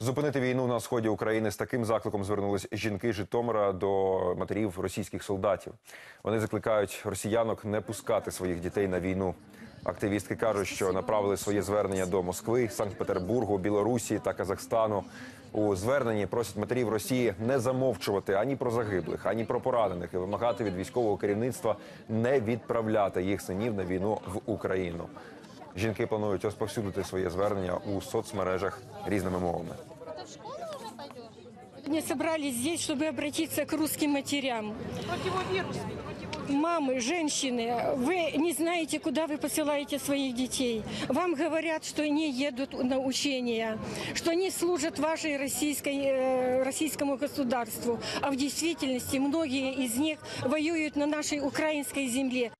Зупинити війну на сході України з таким закликом звернулись жінки Житомира до матерів російських солдатів. Вони закликають росіянок не пускати своїх дітей на війну. Активістки кажуть, що направили своє звернення до Москви, Санкт-Петербургу, Білорусі та Казахстану. У зверненні просять матерів Росії не замовчувати ані про загиблих, ані про поранених і вимагати від військового керівництва не відправляти їх синів на війну в Україну. Жінки планують розповсюдити своє звернення у соцмережах різними мовами. Не собрались здесь, чтобы обратиться к русским матерям. Мамы, женщины, вы не знаете, куда вы посылаете своих детей. Вам говорят, что они едут на учения, что они служат вашей российской, э, российскому государству. А в действительности многие из них воюют на нашей украинской земле.